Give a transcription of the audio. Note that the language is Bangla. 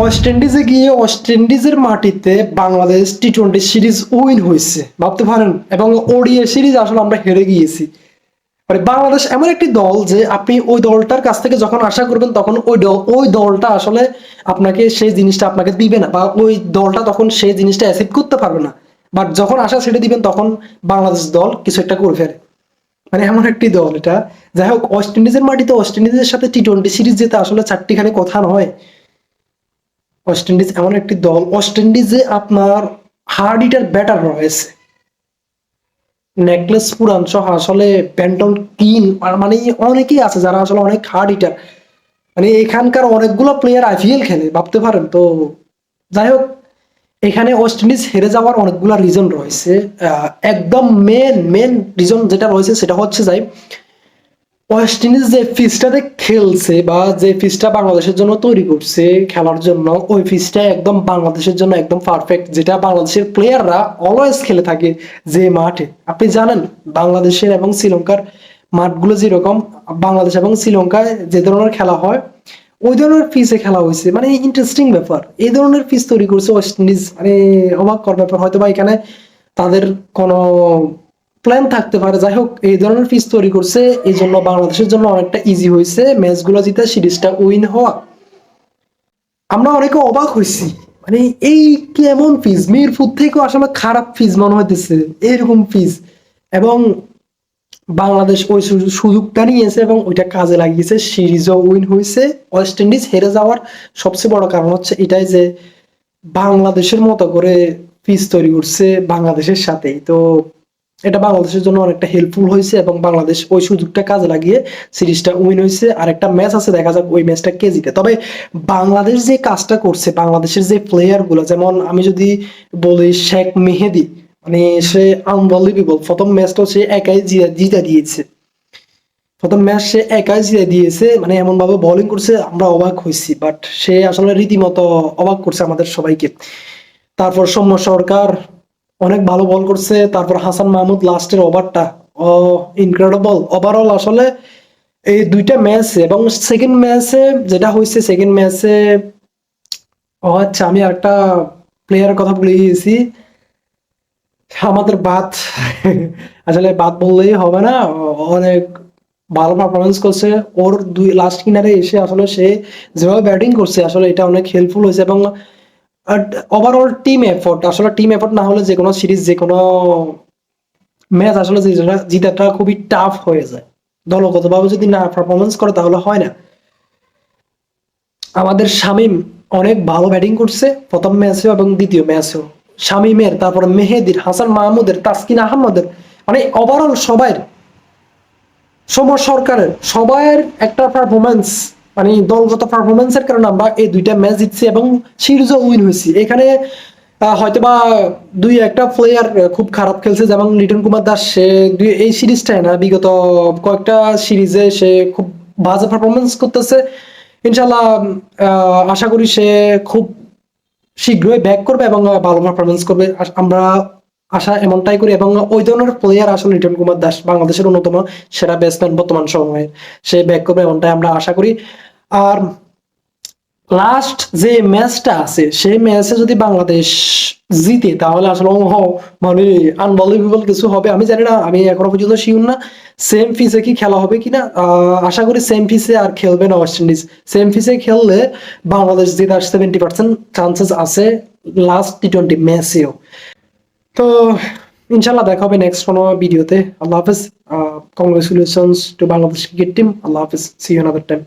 ওয়েস্ট ইন্ডিজে গিয়ে ওয়েস্ট ইন্ডিজের মাটিতে Bangladesh T twenty series win হয়েছে। ভাবতে পারেন? এবং ওডিএ সিরিজ আসলে আমরা হেরে গিয়েছি। মানে বাংলাদেশ এমন একটি দল যে আপনি ওই দলটার কাছ থেকে যখন আশা করবেন, তখন ওই দল ওই দলটা আসলে আপনাকে সেই জিনিসটা আপনাকে দিবে না। বা ওই দলটা তখন সেই জিনিসটা অ্যাসিভ করতে পারবে না। বাট যখন আশা ছেড়ে দিবেন, তখন বাংলাদেশ দল কিছু একটা করে ফেলে। মানে এমন একটি দল এটা। যাই হোক ওয়েস্ট ইন্ডিজের মাটিতে ওয়েস্ট ইন্ডিজের সাথে টি টোয়েন্টি সিরিজ যেতে আসলে চারটিখানি কথা নয়। ওয়েস্ট ইন্ডিজ এমন একটি দল। ওয়েস্ট ইন্ডিজে আপনার হার্ড ইটার ব্যাটার রয়েছে। নেকলেস পুরান সহ আসলে প্যান্টন কিন মানে অনেকেই আছে যারা আসলে অনেক হার্ড ইটার মানে এখানকার অনেকগুলো প্লেয়ার আইপিএল খেলে, ভাবতে পারেন। তো যাই হোক, এখানে ওয়েস্ট ইন্ডিজ হেরে যাওয়ার অনেকগুলো রিজন রয়েছে। একদম মেন মেন রিজন যেটা রয়েছে সেটা হচ্ছে যাই ওয়েস্ট ইন্ডিজ যে ফিসটাতে খেলছে বা যে ফিসটা বাংলাদেশের জন্য তৈরি করছে খেলার জন্য, ওই ফিসটা একদম বাংলাদেশের জন্য একদম পারফেক্ট যেটা বাংলাদেশের প্লেয়াররা অলওয়েজ খেলে থাকে যে মাঠে। আপনি জানেন, বাংলাদেশের এবং শ্রীলঙ্কার মাঠগুলো যেরকম, বাংলাদেশ এবং শ্রীলঙ্কায় যে ধরনের খেলা হয়, ওই ধরনের পিচে খেলা হয়েছে। মানে ইন্টারেস্টিং ব্যাপার। এই ধরনের পিচ তৈরি করছে ওয়েস্ট ইন্ডিজ মানে অবাক কর ব্যাপার। হয়তো বা এখানে তাদের কোনো প্ল্যান থাকতে পারে। যাই হোক এই ধরনের পিচ তৈরি করছে, এই জন্য বাংলাদেশের জন্য অনেকটা ইজি হয়েছে। ম্যাচগুলো জিতে সিরিজটা উইন হওয়া। আমরা অনেকে অবাক হয়েছি। মানে এই কেমন পিচ মিরপুর থেকেও আসলে খারাপ পিচ মনে হইতেছে। এরকম পিচ এবং বাংলাদেশ ওই সুযোগটা নিয়েছে এবং ওইটা কাজে লাগিয়েছে। সিরিজও উইন হয়েছে। ওয়েস্ট ইন্ডিজ হেরে যাওয়ার সবচেয়ে বড় কারণ হচ্ছে এটাই যে বাংলাদেশের মতো করে পিচ তৈরি করছে বাংলাদেশের সাথেই। তো এটা বাংলাদেশের জন্য অনেকটা হেল্পফুল হয়েছে এবং বাংলাদেশ ওই সুযোগটা কাজে লাগিয়ে সিরিজটা উইন হয়েছে। আর একটা ম্যাচ আছে, দেখা যাক ওই ম্যাচটা কে জিতে। তবে বাংলাদেশ যে কাজটা করছে, বাংলাদেশের যে প্লেয়ারগুলো, যেমন আমি যদি বলি শেখ মেহেদি মানে সে আনবলিভেবল প্রথম ম্যাচটা সে একাই জিতে দিয়েছে। প্রথম ম্যাচ সে একাই জিতে দিয়েছে মানে এমন ভাবে বোলিং করছে, আমরা অবাক হয়েছি। বাট সে আসলে রীতিমতো অবাক করছে আমাদের সবাইকে। তারপর সৌম্য সরকার অনেক ভালো বল করছে, তারপর হাসান মাহমুদ লাস্টের ওভারটা ও ইনক্রেডিবল ওভারঅল আসলে এই দুইটা ম্যাচ এবং সেকেন্ড ম্যাচে যেটা হয়েছে সেকেন্ড ম্যাচে ও আচ্ছা আমি আরেকটা প্লেয়ারের কথা ভুলে গিয়েছি আমাদের বাদ, আসলে বাদ বললেই হবে না, অনেক ভালো পারফরমেন্স করছে। ওর দুই লাস্ট কিনারে এসে আসলে সে যেভাবে ব্যাটিং করছে, আসলে এটা অনেক হেল্পফুল হয়েছে, এবং ওভারঅল টিম এফোর্ট আসলে টিম এফোর্ট না হলে যে কোনো সিরিজ যে কোনো ম্যাচ আসলে জিতাটা- খুবই টাফ হয়ে যায়। দলগতভাবে যদি না পারফরমেন্স করে তাহলে হয় না। আমাদের শামিম অনেক ভালো ব্যাটিং করছে, প্রথম ম্যাচেও এবং দ্বিতীয় ম্যাচেও শামিমের, তারপর মেহেদির, হাসান মাহমুদের, তাসকিন আহমদের মানে ওভারঅল সবাই সৌম্য সরকারের সবার একটা পারফরমেন্স মানে দলগত পারফরমেন্সের কারণে আমরা এই দুইটা ম্যাচ জিতছি এবং সিরিজও উইন হয়েছি। এখানে হয়তোবা দুই একটা প্লেয়ার খুব খারাপ খেলছে, যেমন লিটন কুমার দাস, সে দুই এই সিরিজটাই না, বিগত কয়েকটা সিরিজে সে খুব বাজে পারফরমেন্স করতেছে। ইনশাল্লাহ আশা করি সে খুব শীঘ্রই ব্যাক করবে এবং ভালো পারফরমেন্স করবে। আমরা আশা এমনটাই করি এবং ওই ধরনের প্লেয়ার আসলে লিটন কুমার দাস বাংলাদেশের অন্যতম সেরা ব্যাটসম্যান বর্তমান সময়ে। সে ব্যাক করবে এমনটাই আমরা আশা করি। আর লাস্ট যে ম্যাচটা আছে, সেই ম্যাচে যদি বাংলাদেশ জিতে, তাহলে আসলে ও মানে আনবলিভেবল কিছু হবে। আমি জানি না, আমি এখনও পর্যন্ত শিওর না। সেম ফিসে কি খেলা হবে কিনা? আশা করি সেম ফিসে আর খেলবে না ওয়েস্ট ইন্ডিজ সেম ফিসে খেললে বাংলাদেশ জেতার সেভেন্টি পার্সেন্ট চান্সেস আছে লাস্ট টি টোয়েন্টি ম্যাচেও তো ইনশাল্লাহ দেখা হবে নেক্সট কোনো ভিডিওতে আল্লাহ হাফিজ। Congratulations to Bangladesh cricket team Allah Hafiz. See you time